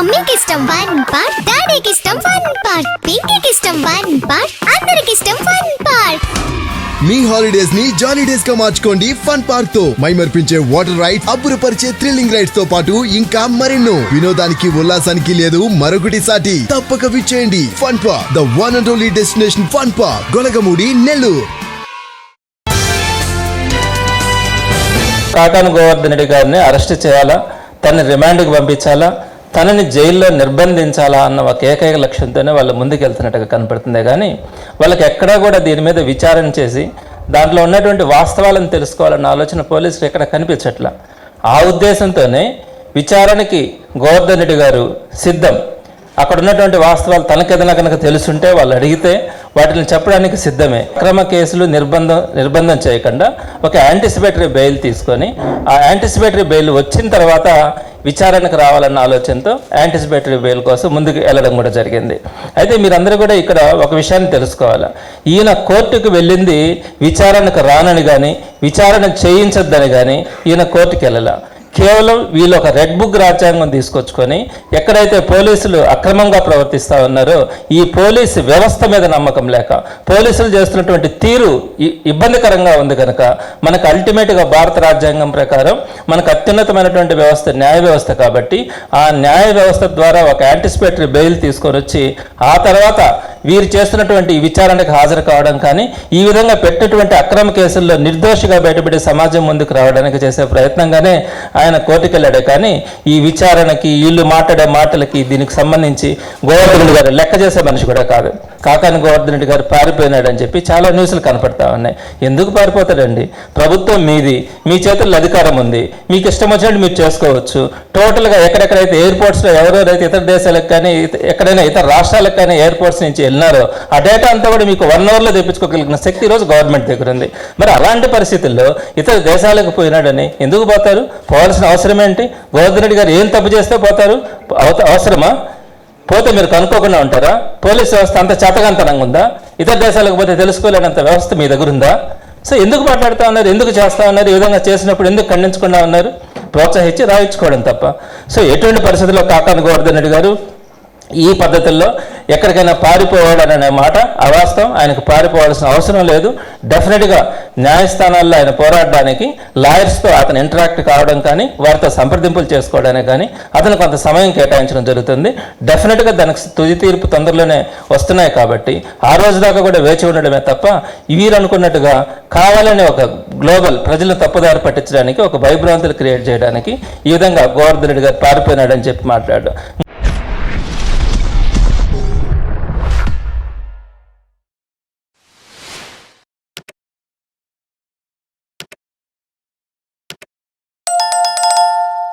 మమ్మీకి ఇష్టం one part డాడీకి ఇష్టం వన్ పార్ట్ పింకీకి ఇష్టం వన్ పార్ట్ అందరికి ఇష్టం వన్ పార్ట్. మీ హాలిడేస్ని జాలీ డేస్గా మార్చుకోండి ఫన్ పార్క్తో మైమర్పించే వాటర్ రైడ్ అబ్బురపరిచే థ్రిల్లింగ్ రైడ్స్తో పాటు ఇంకా మరెన్నో. వినోదానికి ఉల్లాసానికి లేదు మరొకటి సాటి తప్పక విచ్చేయండి fun park the one and only destination fun park Golagamudi Nellore. Kakani Govardhan Reddy గారిని అరెస్ట్ చేయాలా? తనని రిమాండ్కి పంపించాలా? తనని జైల్లో నిర్బంధించాలా అన్న ఒక ఏకైక లక్ష్యంతోనే వాళ్ళు ముందుకు వెళ్తున్నట్టుగా కనపడుతుంది కానీ వాళ్ళకి ఎక్కడా కూడా దీని మీద విచారణ చేసి దాంట్లో ఉన్నటువంటి వాస్తవాలను తెలుసుకోవాలన్న ఆలోచన పోలీసులు ఎక్కడ కనిపించట్లా. ఆ ఉద్దేశంతోనే విచారణకి గోవర్ధన్ రెడ్డి గారు సిద్ధం. అక్కడ ఉన్నటువంటి వాస్తవాలు తనకేదైనా కనుక తెలుసుంటే వాళ్ళు అడిగితే వాటిని చెప్పడానికి సిద్ధమే. అక్రమ కేసులు నిర్బంధం నిర్బంధం చేయకుండా ఒక యాంటిసిపేటరీ బెయిల్ తీసుకొని ఆ యాంటిసిపేటరీ బెయిల్ వచ్చిన తర్వాత విచారణకు రావాలన్న ఆలోచనతో యాంటిసిపేటరీ బెయిల్ కోసం ముందుకు వెళ్ళడం కూడా జరిగింది. అయితే మీరందరూ కూడా ఇక్కడ ఒక విషయాన్ని తెలుసుకోవాలి? ఈయన కోర్టుకు వెళ్ళింది విచారణకు రానని కానీ విచారణ చేయించొద్దని కానీ ఈయన కోర్టుకు వెళ్ళాల కేవలం వీళ్ళు ఒక రెడ్ బుక్ రాజ్యాంగం తీసుకొచ్చుకొని ఎక్కడైతే పోలీసులు అక్రమంగా ప్రవర్తిస్తూ ఉన్నారో ఈ పోలీసు వ్యవస్థ మీద నమ్మకం లేక పోలీసులు చేస్తున్నటువంటి తీరు ఇబ్బందికరంగా ఉంది కనుక మనకు అల్టిమేట్గా భారత రాజ్యాంగం ప్రకారం మనకు అత్యున్నతమైనటువంటి వ్యవస్థ న్యాయ వ్యవస్థ కాబట్టి ఆ న్యాయ వ్యవస్థ ద్వారా ఒక యాంటిసిపేటరీ బెయిల్ తీసుకొని వచ్చి ఆ తర్వాత వీరు చేస్తున్నటువంటి ఈ విచారణకు హాజరు కావడం కానీ ఈ విధంగా పెట్టినటువంటి అక్రమ కేసుల్లో నిర్దోషిగా బయటపడి సమాజం ముందుకు రావడానికి చేసే ప్రయత్నంగానే ఆయన కోర్టుకెళ్ళాడే. కానీ ఈ విచారణకి వీళ్ళు మాట్లాడే మాటలకి దీనికి సంబంధించి గోవర్ధన్ గారు లెక్క చేసే మనిషి కూడా కాదు. కాకాని గోవర్ధన్ రెడ్డి గారు పారిపోయినాడని చెప్పి చాలా న్యూస్లు కనపడతా ఉన్నాయి. ఎందుకు పారిపోతాడండి? ప్రభుత్వం మీది మీ చేతుల్లో అధికారం ఉంది. మీకు ఇష్టం వచ్చినట్టు మీరు చేసుకోవచ్చు. టోటల్గా ఎక్కడెక్కడైతే ఎయిర్పోర్ట్స్లో ఎవరెవరైతే ఇతర దేశాలకు కానీ ఎక్కడైనా ఇతర రాష్ట్రాలకు కానీ ఎయిర్పోర్ట్స్ నుంచి వెళ్ళినారో ఆ డేటా అంతా కూడా మీకు వన్ అవర్లో తెప్పించుకోగలిగిన శక్తి ఈరోజు గవర్నమెంట్ దగ్గర ఉంది. మరి అలాంటి పరిస్థితుల్లో ఇతర దేశాలకు పోయినాడని ఎందుకు పోతారు? పోవాల్సిన అవసరం ఏంటి? గోవర్ధన్ రెడ్డి గారు ఏం తప్పు చేస్తే పోతారు? అవత- అవసరమా? పోతే మీరు కనుక్కోకుండా ఉంటారా? పోలీస్ వ్యవస్థ అంత చేతకంతనంగా ఉందా? ఇతర దేశాలకు పోతే తెలుసుకోలేనంత వ్యవస్థ మీ దగ్గర ఉందా? సో ఎందుకు మాట్లాడుతూ ఉన్నారు? ఎందుకు చేస్తా ఉన్నారు? ఈ విధంగా చేసినప్పుడు ఎందుకు ఖండించకుండా ఉన్నారు? ప్రోత్సహించి రాయించుకోవడం తప్ప. సో ఎటువంటి పరిస్థితుల్లో కాకాని గోవర్ధన్ రెడ్డి గారు ఈ పద్ధతుల్లో ఎక్కడికైనా పారిపోవాడనే మాట అవాస్తవం. ఆయనకు పారిపోవాల్సిన అవసరం లేదు. డెఫినెట్గా న్యాయస్థానాల్లో ఆయన పోరాడడానికి లాయర్స్తో అతను ఇంటరాక్ట్ కావడం కానీ వారితో సంప్రదింపులు చేసుకోవడానికి కానీ అతను కొంత సమయం కేటాయించడం జరుగుతుంది. డెఫినెట్గా దానికి తుది తీర్పు తొందరలోనే వస్తున్నాయి కాబట్టి ఆ రోజు దాకా కూడా వేచి ఉండడమే తప్ప వీరు అనుకున్నట్టుగా కావాలని ఒక గ్లోబల్ ప్రజలను తప్పుదారి పట్టించడానికి ఒక భయభ్రాంతులు క్రియేట్ చేయడానికి ఈ విధంగా గోవర్ధన్ రెడ్డి గారు పారిపోయినాడని చెప్పి మాట్లాడు